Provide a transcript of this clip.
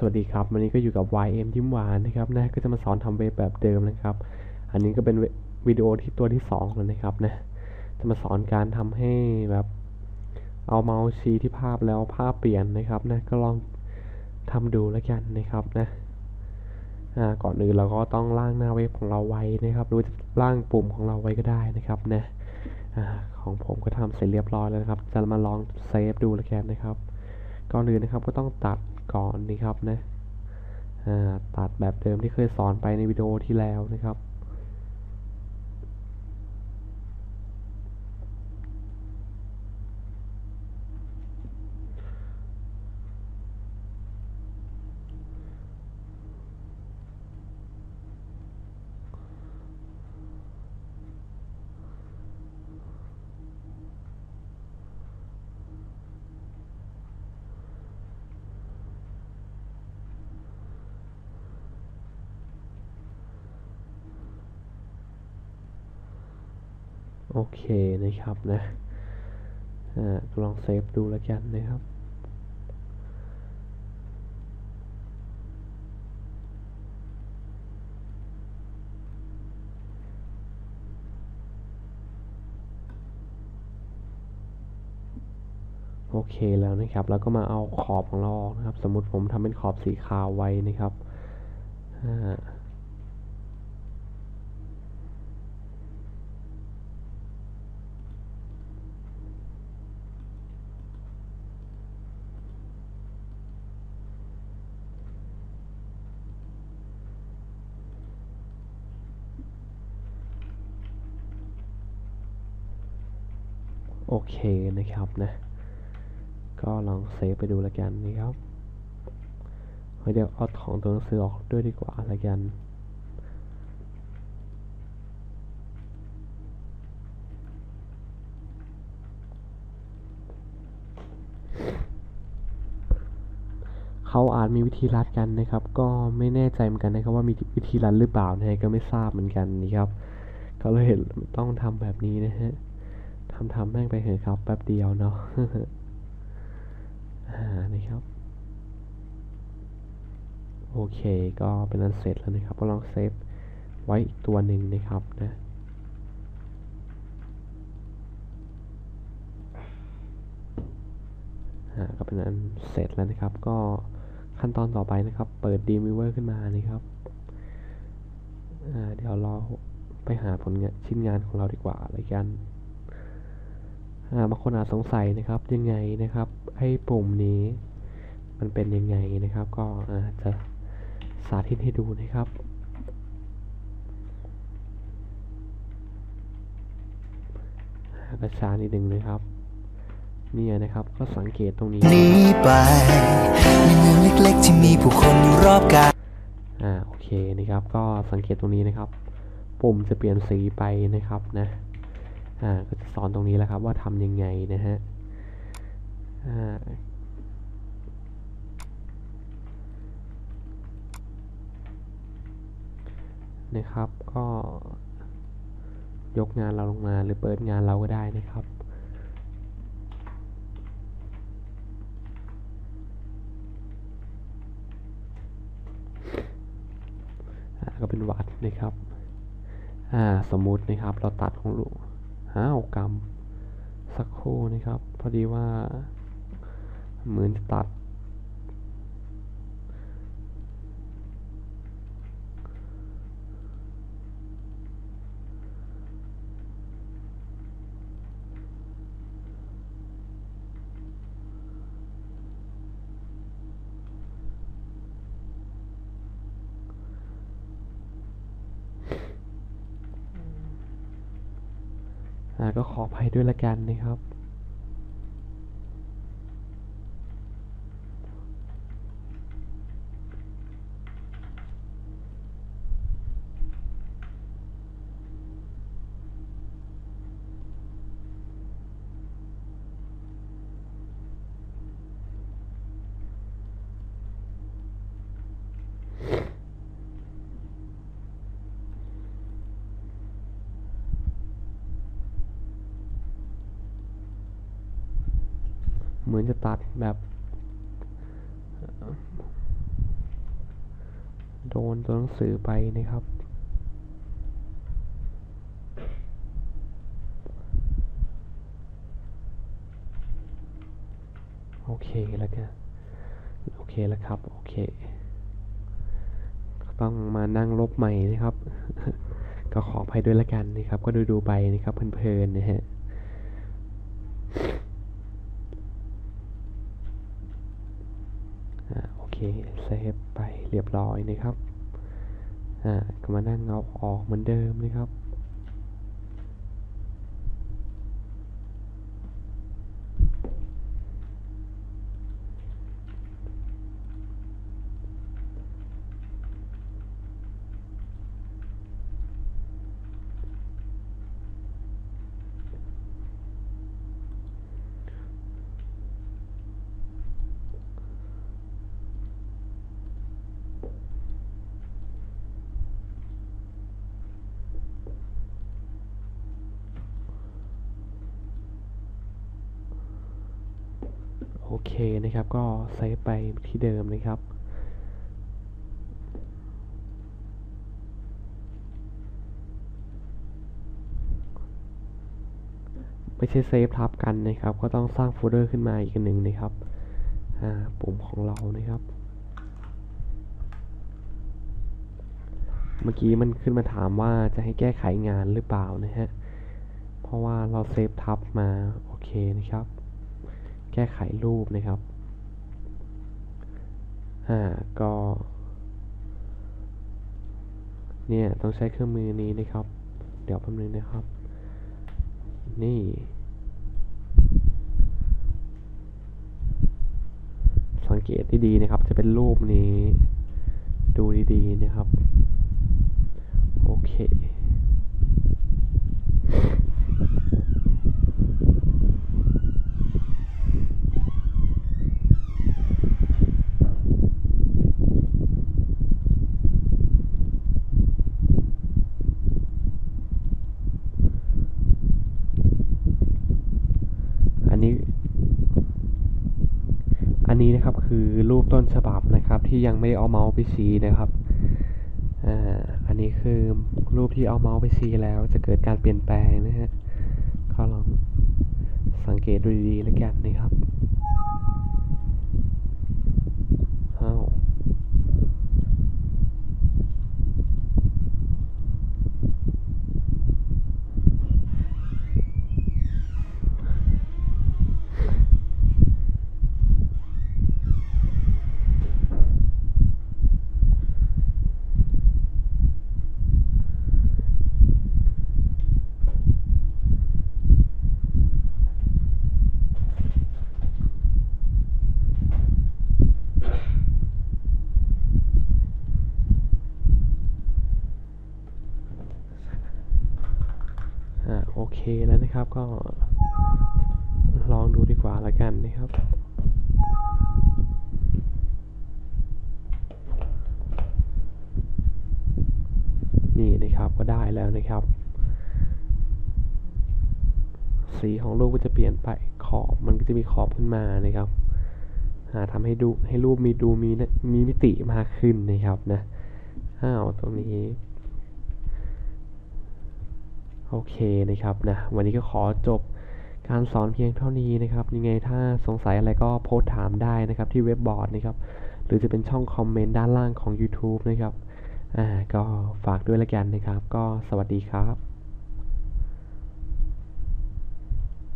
สวัสดีครับ วันนี้ก็อยู่กับ YM ยิ้มหวานนะครับนะก็จะมาสอนทำเว็บแบบเดิมนะครับ อันนี้ก็เป็นวิดีโอที่ตัวที่2แล้วนะครับนะจะมาสอนการทำให้แบบเอาเมาส์ชี้ที่ภาพแล้วภาพเปลี่ยนนะครับนะก็ลองทำดูแล้วกันนะครับนะอ่ก่อนอื่นเราก็ต้องล่างหน้าเว็บของเราไว้นะครับหรือจะล่างปุ่มของเราไว้ก็ได้นะครับนะอ่ของผมก็ทำเสร็จเรียบร้อยแล้วนะครับ จะมาลองเซฟดูแล้วกันนะครับก่อนอื่นนะครับก็ต้องตัด ก่อนนะครับนะตัดแบบเดิมที่เคยสอนไปในวิดีโอที่แล้วนะครับ โอเคนะครับนะอ่าลองเซฟดูแล้วกันนะครับโอเคแล้วนะครับ แล้วก็มาเอาขอบของเราออกนะครับ สมมติผมทำเป็นขอบสีขาวไว้นะครับอ่า โอเคนะครับนะ ก็ลองเซฟไปดูแล้วกันนะครับเดี๋ยวเอาของตัวหนังสือออกด้วยดีกว่าแล้วกันเขาอาจมีวิธีรัดกันนะครับ ก็ไม่แน่ใจเหมือนกันนะครับว่ามีวิธีรัดหรือเปล่านะฮะก็ไม่ทราบเหมือนกันนะครับ ก็เลยเห็นต้องทำแบบนี้นะฮะ ทำทำแม่งไปเถอะครับแป๊บเดียวเนาะอ่านะครับ โอเคก็เป็นอันเสร็จแล้วนะครับ ก็ลองเซฟไว้อีกตัวหนึ่งนะครับนะก็เป็นอันเสร็จแล้วนะครับ ก็ขั้นตอนต่อไปนะครับ เปิด Dreamweaver ขึ้นมานะครับเดี๋ยวเราไปหาผลงานชิ้นงานของเราดีกว่าอะไรกัน บางคนอาจสงสัยนะครับยังไงนะครับไอ้ปุ่มนี้มันเป็นยังไงนะครับ ก็อาจจะสาธิตให้ดูนะครับอ่ากระชานิดหนึ่งนะครับเนี่ยนะครับก็สังเกตตรงนี้หนีไปในเมืองเล็กๆที่มีผู้คนอยู่รอบกายอ่าโอเคนะครับ ก็สังเกตตรงนี้นะครับ ปุ่มจะเปลี่ยนสีไปนะครับนะ อ่าก็จะสอนตรงนี้แหละครับว่าทำยังไงนะฮะอ่านะครับก็ยกงานเราลงมาหรือเปิดงานเราก็ได้นะครับอ่าก็เป็นวัดนะครับ อ่า สมมุตินะครับ เราตัดของลูก ห้ากรรมสักครู่นะครับ พอดีว่าเหมือนจะตัด ก็ขออภัยด้วยละกันนะครับ เหมือนจะตัดแบบ โดนตัวหนังสือไปนะครับ โอเคแล้วกันโอเคแล้วครับ โอเค ก็ต้องมานั่งลบใหม่นะครับ ก็ขออภัยด้วยละกันนะครับ ก็ดูดูๆไปนะครับเพลินๆนะฮะ อ่าโอเคเซฟไปเรียบร้อยนะครับอ่าก็มานั่งเอาออกเหมือนเดิมนะครับ นะครับ ก็เซฟไปที่เดิมนะครับ ไม่ใช่เซฟทับกันนะครับ ก็ต้องสร้างโฟลเดอร์ขึ้นมาอีกหนึ่งนะครับปุ่มของเรานะครับ เมื่อกี้มันขึ้นมาถามว่าจะให้แก้ไขงานหรือเปล่านะฮะ เพราะว่าเราเซฟทับมา โอเคนะครับ ก้ไขรูปนะครับอ่าก็เนี่ย ต้องใช้เครื่องมือนี้นะครับ เดี๋ยวแป๊บนึงนะครับ นี่ สังเกตที่ดีนะครับ จะเป็นรูปนี้ ดูดีๆนะครับ โอเค อันนี้ อั นี้นะครับคือรูปต้นฉบับนะครับที่ยังไม่ได้เอาเมาส์ไปชี้นะครับอ่าอันนี้คือรูปที่เอาเมาส์ไปชี้แล้วจะเกิดการเปลี่ยนแปลงนะฮะก็ลองสังเกตดูดีๆแล้วกันนะครับอ้าวอ่า โอ เคแล้วนะครับ ก็ลองดูดีกว่าล้วกันนะครับนี่นะครับก็ได้แล้วนะครับ สีของรูปก็จะเปลี่ยนไปขอบมันก็จะมีขอบขึ้นมานะครับทำให้ดูให้รูปมีดูมีนะมีมิติมากขึ้นนะครับนะอ้าวตรงนี้ โอเคนะครับนะวันนี้ก็ขอจบการสอนเพียงเท่านี้นะครับ ยังไงถ้าสงสัยอะไรก็โพสถามได้นะครับที่เว็บบอร์ดนะครับ หรือจะเป็นช่องคอมเมนต์ด้านล่างของ YouTube นะครับ อ่า ก็ฝากด้วยละกันนะครับ ก็สวัสดีครับ